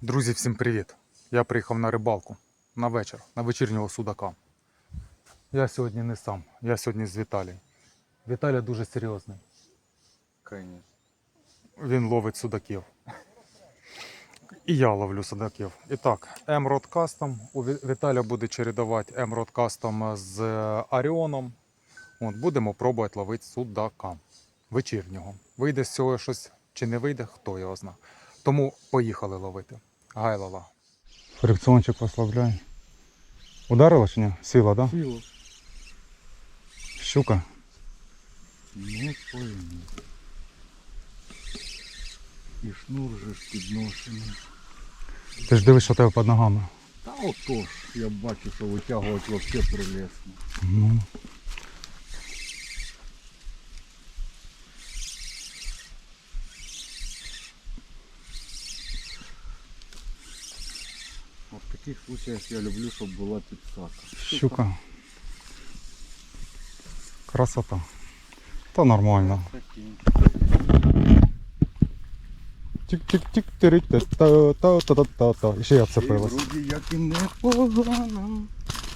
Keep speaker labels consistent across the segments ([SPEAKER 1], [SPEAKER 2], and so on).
[SPEAKER 1] Друзі, всім привіт! Я приїхав на рибалку на вечір, на вечірнього судака. Я сьогодні не сам, я сьогодні з Віталієм. Віталій дуже серйозний.
[SPEAKER 2] Конечно.
[SPEAKER 1] Він ловить судаків. І я ловлю судаків. І так, Emerald Custom. У Ві- Віталя буде чередувати Emerald Custom з Аріоном. От, будемо пробувати ловити судака вечірнього. Вийде з цього щось чи не вийде, хто його зна. Тому поїхали ловити. Гайлова. Фрикціончик послабляє. Ударила чи ні? Сила, так? Да?
[SPEAKER 2] Сила.
[SPEAKER 1] Щука.
[SPEAKER 2] Не пойму. І шнур же ж підношений.
[SPEAKER 1] Ти ж дивиш, що тебе під ногами.
[SPEAKER 2] Та отож, я бачу, що витягувати вообще прелесно.
[SPEAKER 1] Ну.
[SPEAKER 2] Таких случаях я люблю, щоб була підсака.
[SPEAKER 1] Щука. Красота. Та нормально. Тік-тік-тік, тирик та та та та та І ще я вцепилась.
[SPEAKER 2] вроді як і непогано.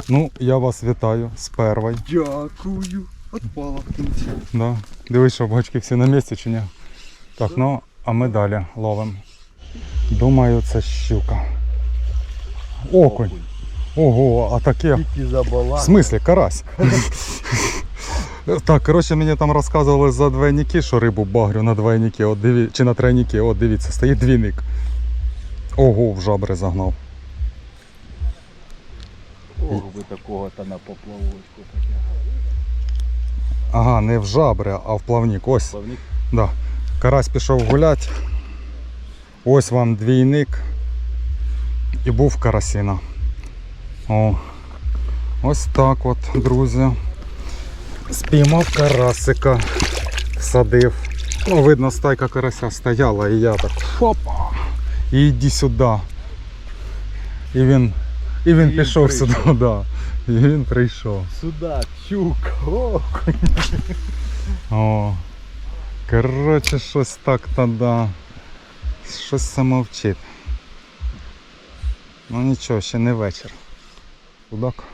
[SPEAKER 1] Ну, я вас вітаю з первою.
[SPEAKER 2] Дякую. Отпала в кінці.
[SPEAKER 1] Да. Дивись, що бачки всі на місці чи ні. Так, ну, а ми далі ловимо. Думаю, це щука. Окунь. Ого, а таке.
[SPEAKER 2] Тільки
[SPEAKER 1] В смислі, карась. Так, коротше, мені там розказували за двойники, що рибу багрю на двойники, от диві... чи на тройники, от дивіться, стоїть двійник. Ого, в жабри загнав.
[SPEAKER 2] Ох, ви такого та на поплавочку потягали.
[SPEAKER 1] Ага, не в жабри, а в плавник. Ось.
[SPEAKER 2] Плавник
[SPEAKER 1] Да. Карась пішов гулять. Ось вам двійник. І був карасіна. О. Ось так от, друзі. Спіймав карасика. Садив. Ну, видно, стайка карася стояла, і я так хопа. І йди сюди. І він, і він
[SPEAKER 2] І
[SPEAKER 1] пішов
[SPEAKER 2] прийшов.
[SPEAKER 1] сюди, да. І він прийшов.
[SPEAKER 2] Сюда, щука, окунь.
[SPEAKER 1] О, коротше, щось так то да. Щось самовчить. Ну нічого, ще не вечір. Судак.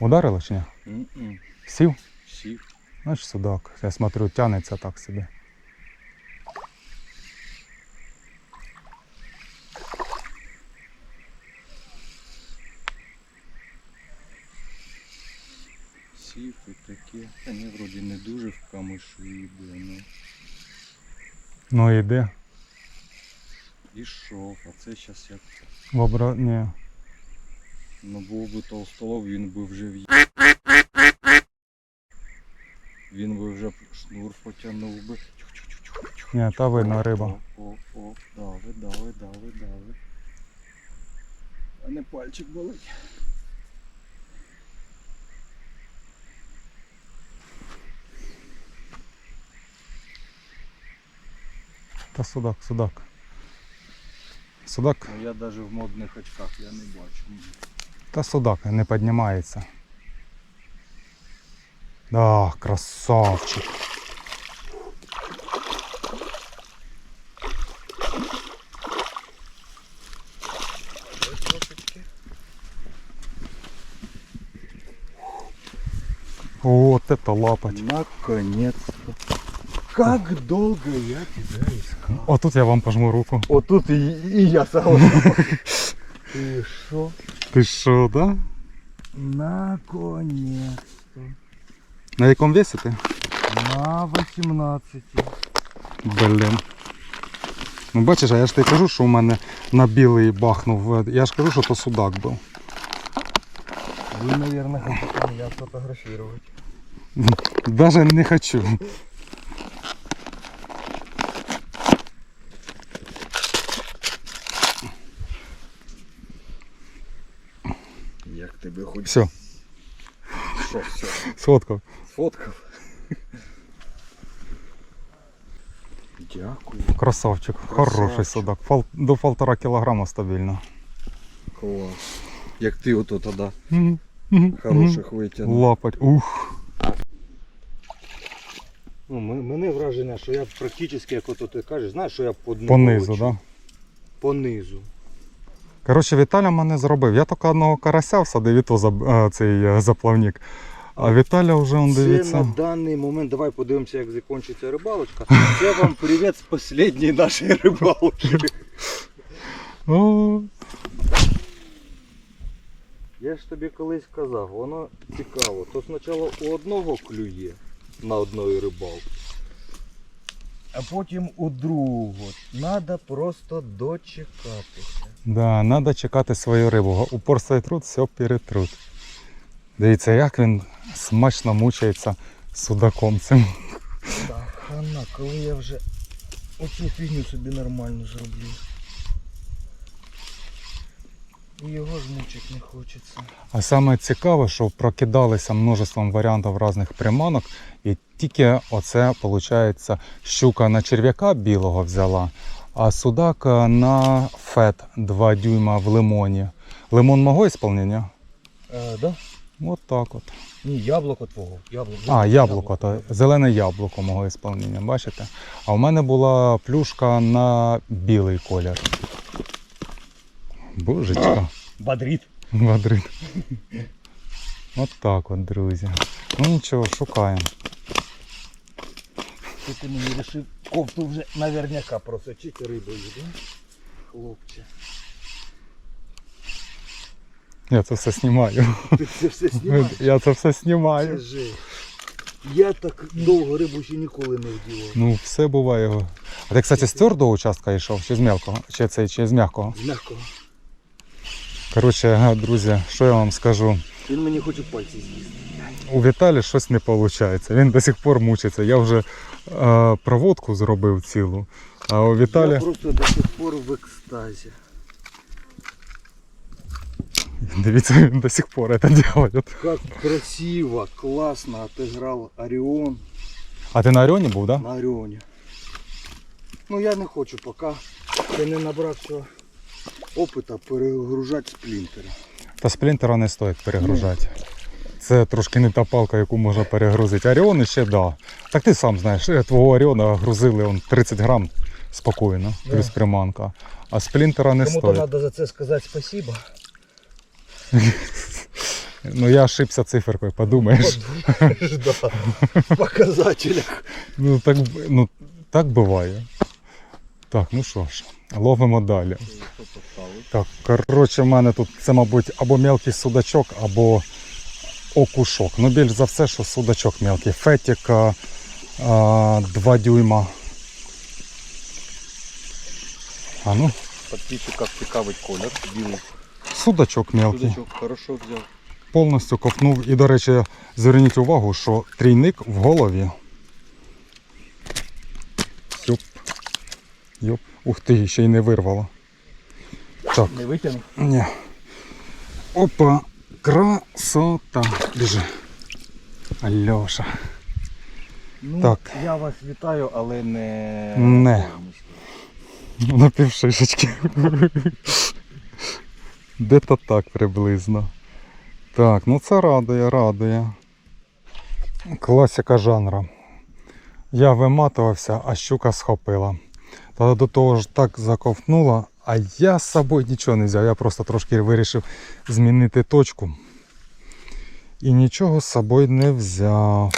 [SPEAKER 1] Ударило чи ні?
[SPEAKER 2] М-м.
[SPEAKER 1] Сів?
[SPEAKER 2] Сів.
[SPEAKER 1] Знаєш, судак. Я смотрю, тянеться так собі.
[SPEAKER 2] Сів і таке. Та ні, вроді не дуже в камишу йде, ну.
[SPEAKER 1] Ну йде.
[SPEAKER 2] Ішов, а це зараз як.
[SPEAKER 1] В обра... Ні.
[SPEAKER 2] Ну був би толстолов, він би вже в Він би вже шнур потягнув би.
[SPEAKER 1] Ні, та видно риба.
[SPEAKER 2] О, о, дави, дави, дави, дави. А не пальчик болить.
[SPEAKER 1] Та судак, судак. Судак.
[SPEAKER 2] Ну я навіть в модних очках я не бачу.
[SPEAKER 1] Та судак не піднімається. Да, красавчик. Вот это лапать.
[SPEAKER 2] Наконец-то. Как долго я тебя искал.
[SPEAKER 1] О, тут я вам пожму руку.
[SPEAKER 2] Вот тут и, и я сам. Ты шо?
[SPEAKER 1] Ти що, да?
[SPEAKER 2] Наконец-то.
[SPEAKER 1] На якому весі ти?
[SPEAKER 2] На 18.
[SPEAKER 1] Блін. Ну бачиш, а я ж тобі кажу, що у мене на білий бахнув. Я ж кажу, що то судак був.
[SPEAKER 2] Вы, наверное, хотите меня сфотографировать.
[SPEAKER 1] Даже не хочу.
[SPEAKER 2] Тебе хоч
[SPEAKER 1] Все,
[SPEAKER 2] що все?
[SPEAKER 1] сфоткав.
[SPEAKER 2] Сфоткав. Дякую.
[SPEAKER 1] Красавчик,
[SPEAKER 2] Красавчик.
[SPEAKER 1] хороший судак. Фал... До полтора кілограма стабільно.
[SPEAKER 2] Клас. Як ти ото тоді хороших витягнув.
[SPEAKER 1] Лапать. Ух.
[SPEAKER 2] Ну, мене враження, що я практично, як ото ти кажеш, знаєш, що я по дну
[SPEAKER 1] Понизу, так? Да?
[SPEAKER 2] Понизу.
[SPEAKER 1] Коротше, Віталя мене зробив. Я тільки одного карася всадив, і то за, е, цей е, заплавник. А Віталя вже он
[SPEAKER 2] Це на даний момент, давай подивимося, як закінчиться рибалочка. Це вам привіт з останньої нашої рибалки.
[SPEAKER 1] О,
[SPEAKER 2] Я ж тобі колись казав, воно цікаво. То спочатку у одного клює на одної рибалці, а потім у другого. Треба просто дочекатися.
[SPEAKER 1] да, треба чекати свою рибу. Упорство і труд, все перетрут. Дивіться, як він смачно мучається судаком цим.
[SPEAKER 2] Так, хана, коли я вже оцю фігню собі нормально зроблю. І його ж мучить не хочеться.
[SPEAKER 1] А саме цікаве, що прокидалися множеством варіантів різних приманок, і тільки оце, виходить, щука на черв'яка білого взяла, а судак е, на фет 2 дюйма в лимоні. Лимон мого ісполнення?
[SPEAKER 2] Е, да?
[SPEAKER 1] От так от.
[SPEAKER 2] Ні, яблуко твого. Яблуко.
[SPEAKER 1] А, яблуко, то зелене яблуко мого ісполнення, бачите? А в мене була плюшка на білий колір. Божечка.
[SPEAKER 2] Бадрит.
[SPEAKER 1] Мадрид. От так от, друзі. Ну нічого, шукаємо.
[SPEAKER 2] Ти, ти мені вирішив кофту вже наверняка просочити рибою, да? Хлопче.
[SPEAKER 1] Я це все знімаю.
[SPEAKER 2] Ти це все знімаєш?
[SPEAKER 1] Я це все
[SPEAKER 2] Це
[SPEAKER 1] знімаю.
[SPEAKER 2] жесть. Я так довго рибу ще ніколи не вділав.
[SPEAKER 1] Ну, все буває. А ти, кстати, з твердого участка йшов, чи з мелкого? Чи чи з м'якого?
[SPEAKER 2] З м'якого.
[SPEAKER 1] Коротше, друзі, що я вам скажу?
[SPEAKER 2] Він мені хоче пальці з'їсти.
[SPEAKER 1] У Віталі щось не виходить. Він до сих пор мучиться. Я вже е, проводку зробив цілу. А у
[SPEAKER 2] Я просто до сих пор в екстазі.
[SPEAKER 1] Дивіться, він до сих пор це робить.
[SPEAKER 2] Как красиво, классно отыграл Орион
[SPEAKER 1] А ти на Оріоні був, так? Да?
[SPEAKER 2] на Орионе. Ну я не хочу поки я не набрався опита перегружати сплінтери.
[SPEAKER 1] Та сплінтера не стоїть перегружати. Це трошки не та палка, яку можна перегрузити. Оріони ще да. Так ти сам знаєш, е, твого Оріона грузили он 30 грам спокійно,
[SPEAKER 2] Да.
[SPEAKER 1] плюс приманка. А сплінтера не
[SPEAKER 2] Кому-то
[SPEAKER 1] стоїть.
[SPEAKER 2] треба за це сказати спасибо.
[SPEAKER 1] Ну я ошибся циферкою, подумаєш.
[SPEAKER 2] Да, в показателях.
[SPEAKER 1] Ну так, ну так буває. Так, ну що ж, ловимо далі. Так, коротше, в мене тут це, мабуть, або мелкий судачок, або окушок. Ну, більш за все, що судачок мелкий. Фетік а, 2 дюйма. А ну,
[SPEAKER 2] Подписчиков цікавить колір. Білий.
[SPEAKER 1] судачок мелкий.
[SPEAKER 2] Судачок хорошо взяв.
[SPEAKER 1] Повністю ковтнув. І, до речі, зверніть увагу, що трійник в голові. Йоп. Йоп. Ух ти, ще й не вирвало. Так.
[SPEAKER 2] Не витягнув?
[SPEAKER 1] Ні. Опа, красота. Біжи. Альоша.
[SPEAKER 2] Ну,
[SPEAKER 1] Так.
[SPEAKER 2] я вас вітаю, але не...
[SPEAKER 1] Не. На півшишечки. Де-то так приблизно. Так, ну це радує, радує. Класика жанру. Я виматувався, а щука схопила. Та до того ж так заковтнула, а я з собою нічого не взяв. Я просто трошки вирішив змінити точку. І нічого з собою не взяв.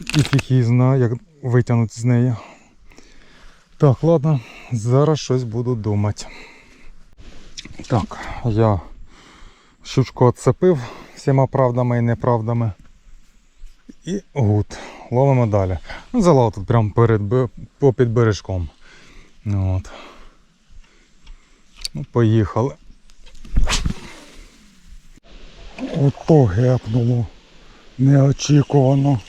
[SPEAKER 1] І фіг її знає, як витягнути з неї. Так, ладно, зараз щось буду думати. Так, я щучку відцепив всіма правдами і неправдами. І гуд. Ловимо далі. Ну, Залав тут прямо перед попід бережком. От. Ну, поїхали. Ото гепнуло. Неочікувано.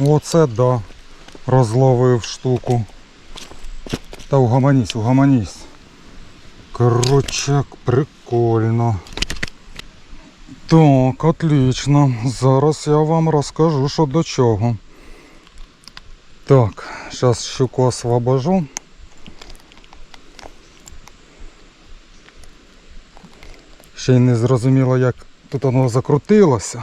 [SPEAKER 1] Оце да. Розловив штуку. Та угаманісь, угаманісь. Корочак, прикольно. Так, отлично. Зараз я вам розкажу, що до чого. Так, зараз щуку освобожу. Ще й не зрозуміло, як тут воно закрутилося.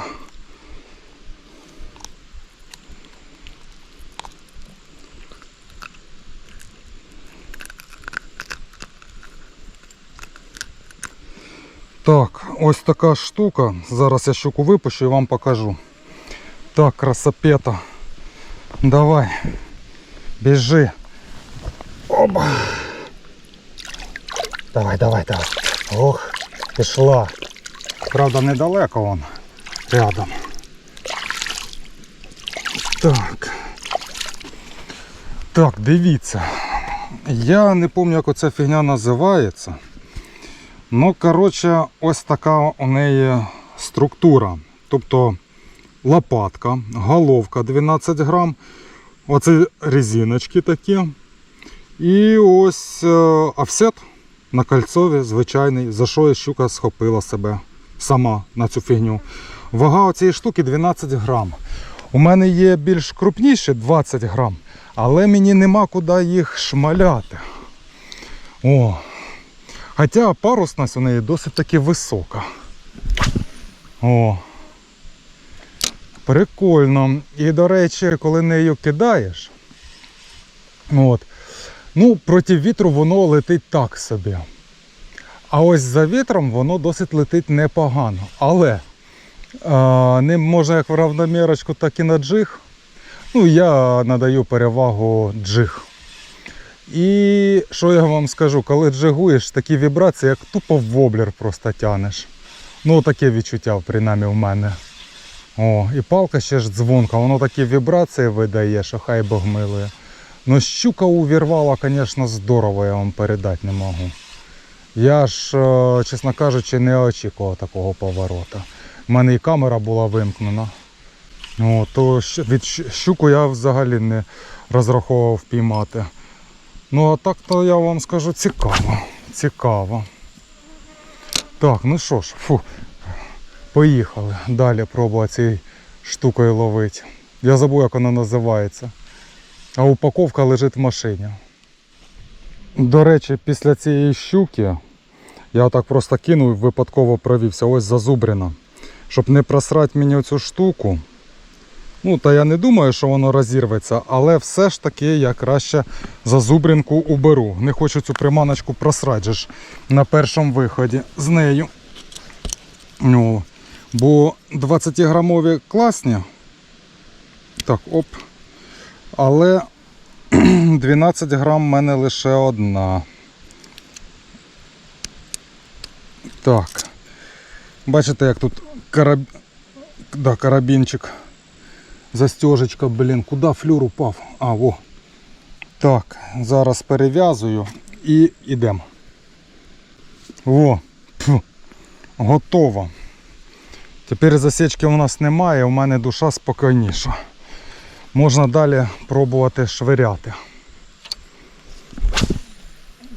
[SPEAKER 1] Так, ось така штука. Зараз я щуку випущу і вам покажу. Так, красопета. Давай. Біжи. Оба. Давай, давай, давай. Ох, пішла. Правда, недалеко вон. Рядом. Так. Так, дивіться. Я не пам'ятаю, як оця фігня називається. Ну, коротше, ось така у неї структура. Тобто лопатка, головка 12 грам, оце резиночки такі. І ось е, офсет на кольцові звичайний, за що і щука схопила себе сама на цю фігню. Вага цієї штуки 12 грам. У мене є більш крупніші 20 грам, але мені нема куди їх шмаляти. О, Хоча парусність у неї досить таки висока. О. Прикольно. І, до речі, коли нею кидаєш, от, ну, проти вітру воно летить так собі. А ось за вітром воно досить летить непогано. Але а, ним можна як в равномірочку, так і на джиг. Ну, я надаю перевагу джиг. І що я вам скажу, коли джигуєш, такі вібрації, як тупо в воблер просто тянеш. Ну, таке відчуття, принаймні, в мене. О, і палка ще ж дзвонка, воно такі вібрації видає, що хай Бог милує. Ну, щука увірвала, звісно, здорово, я вам передати не можу. Я ж, е, чесно кажучи, не очікував такого поворота. У мене і камера була вимкнена. О, то від щуку я взагалі не розраховував впіймати. Ну, а так то я вам скажу цікаво. Цікаво. Так, ну що ж, фу. Поїхали далі пробувати цією штукою ловити. Я забув, як вона називається. А упаковка лежить в машині. До речі, після цієї щуки я так просто кинув і випадково провівся. Ось зазубрина. Щоб не просрати мені цю штуку. Ну, та я не думаю, що воно розірветься, але все ж таки я краще зазубринку уберу. Не хочу цю приманочку просрати на першому виході з нею. Ну, бо 20-грамові класні. Так, оп. Але 12 грам в мене лише одна. Так. Бачите, як тут караб... да, карабінчик. Застежечка, блін, куди флюр упав? А, во. Так, зараз перев'язую і йдемо. О, пф, готово. Тепер засічки у нас немає, у мене душа спокійніша. Можна далі пробувати швиряти.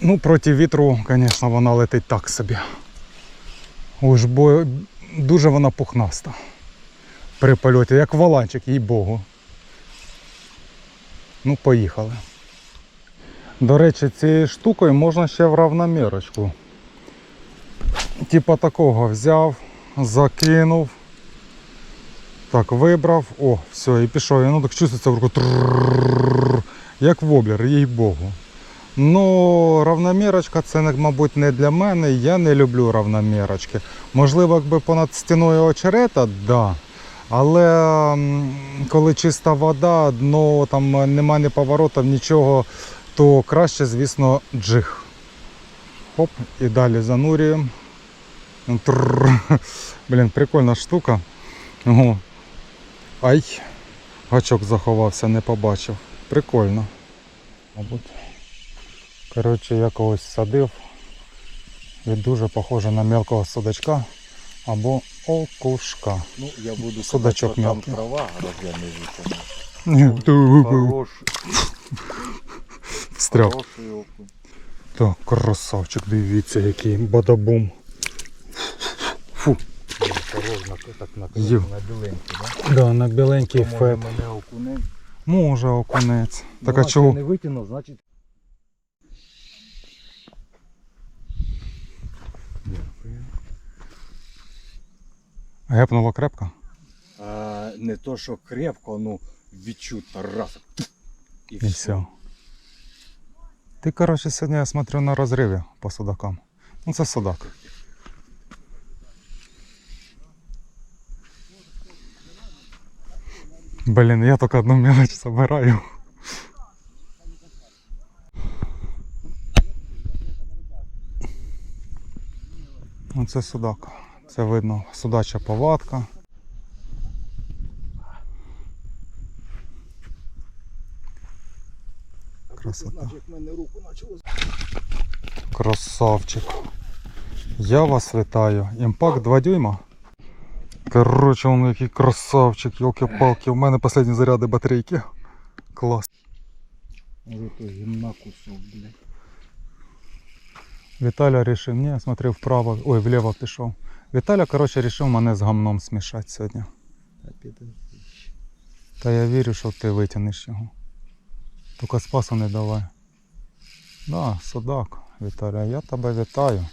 [SPEAKER 1] Ну, проти вітру, звісно, вона летить так собі. Ось, бо дуже вона пухнаста при польоті, як валанчик, їй богу. Ну, поїхали. До речі, цією штукою можна ще в равномірочку. Типа такого взяв, закинув, так, вибрав, о, все, і пішов. І воно ну, так чувствується в руку тррррррр, як воблер, їй богу. Ну, равномірочка це, мабуть, не для мене. Я не люблю равномірочки. Можливо, якби понад стіною очерета, да. Але коли чиста вода, дно там немає ні поворотів, нічого, то краще, звісно, джиг. Хоп, і далі занурюємо. Блін, прикольна штука. Ого. Ай, гачок заховався, не побачив. Прикольно. Мабуть. Коротше, я когось садив. І дуже похоже на мелкого судачка або окушка.
[SPEAKER 2] Ну, я буду
[SPEAKER 1] Судачок
[SPEAKER 2] казати, що там трава розгляне Хорош,
[SPEAKER 1] Встряв.
[SPEAKER 2] хороший окунь.
[SPEAKER 1] Так, красавчик, дивіться, який бадабум. Фу.
[SPEAKER 2] Осторожно, так на,
[SPEAKER 1] Ю.
[SPEAKER 2] на біленький, да?
[SPEAKER 1] Да, на біленький
[SPEAKER 2] Може, мене окунець.
[SPEAKER 1] Може окунець. Так
[SPEAKER 2] Ну,
[SPEAKER 1] а чого?
[SPEAKER 2] не витягнув, значить.
[SPEAKER 1] Гепнуло крепко.
[SPEAKER 2] А, не то, що крепко, ну відчуто раз. І,
[SPEAKER 1] І все. Ти, коротше, сьогодні я смотрю на розриві по судакам. Ну це судак. Блін, я тільки одну мелочь забираю. Ну це судак. Це видно судача повадка. Красота. Красавчик. Я вас вітаю. Імпакт 2 дюйма. Короче, он який красавчик, елки-палки. У мене останні заряди батарейки. Клас. Віталя рішив, ні, смотри, вправо, ой, вліво пішов. Віталя, короче, рішив мене з гамном смішати сьогодні.
[SPEAKER 3] Та піде.
[SPEAKER 1] Та я вірю, що ти витягнеш його. Тільки спасу не давай. Да, судак, Віталя, я тебе вітаю.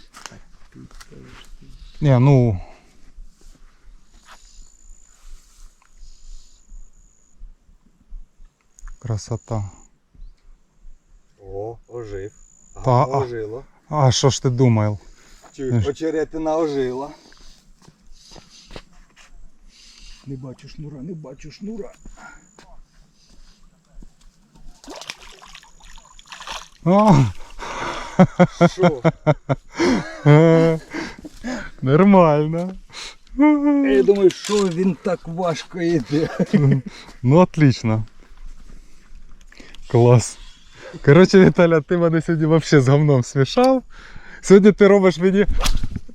[SPEAKER 1] Ні, ну. Красота.
[SPEAKER 2] О, ожив.
[SPEAKER 1] Та, а-
[SPEAKER 2] ожило.
[SPEAKER 1] А що ж ти думав?
[SPEAKER 2] Чуєш, очеретина ожила.
[SPEAKER 3] Не бачу шнура, не бачу шнура.
[SPEAKER 1] А,
[SPEAKER 2] Що?
[SPEAKER 1] е, Нормально.
[SPEAKER 3] Я думаю, що він так важко йде.
[SPEAKER 1] Ну, отлично. Клас. Коротше, Віталя, ти мене сьогодні взагалі з говном смішав. Сьогодні ти робиш мені.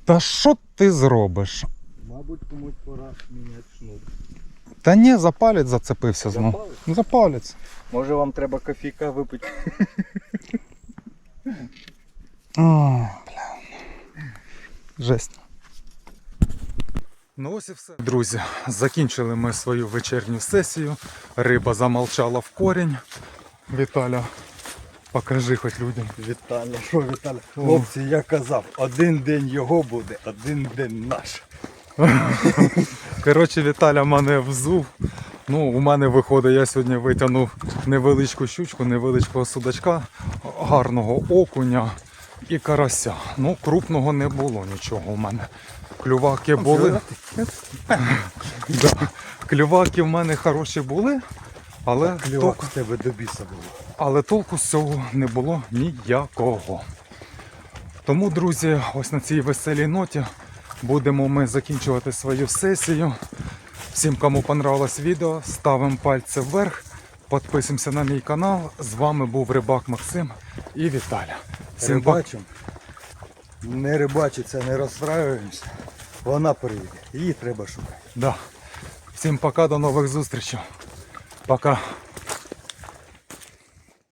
[SPEAKER 1] Та що ти зробиш?
[SPEAKER 2] Мабуть, комусь пора міняти шнур.
[SPEAKER 1] Та ні, за палець зацепився знов.
[SPEAKER 2] Запалець?
[SPEAKER 1] Ну, За палець.
[SPEAKER 2] Може вам треба кофійка випити?
[SPEAKER 1] О, бля. Жесть. Ну ось і все. Друзі, закінчили ми свою вечірню сесію. Риба замолчала в корінь. Віталя, покажи хоч людям.
[SPEAKER 2] Віталя, що Віталя? Хлопці, я казав, один день його буде, один день наш.
[SPEAKER 1] Коротше, Віталя мене взув. Ну, у мене виходить, я сьогодні витягнув невеличку щучку, невеличкого судачка, гарного окуня і карася. Ну, крупного не було нічого у мене. Клюваки були. Да. Клюваки в мене хороші були, але толку,
[SPEAKER 2] з тебе до біса було.
[SPEAKER 1] але толку з цього не було ніякого. Тому, друзі, ось на цій веселій ноті будемо ми закінчувати свою сесію. Всім, кому понравилось відео, ставимо пальці вверх, підписуємося на мій канал. З вами був Рибак Максим і Віталя. Всім пока.
[SPEAKER 2] Рибачимо. Не рибачиться, не розстраюємося. Вона прийде. Її треба шукати.
[SPEAKER 1] Да. Всім пока, до нових зустрічей. Пока.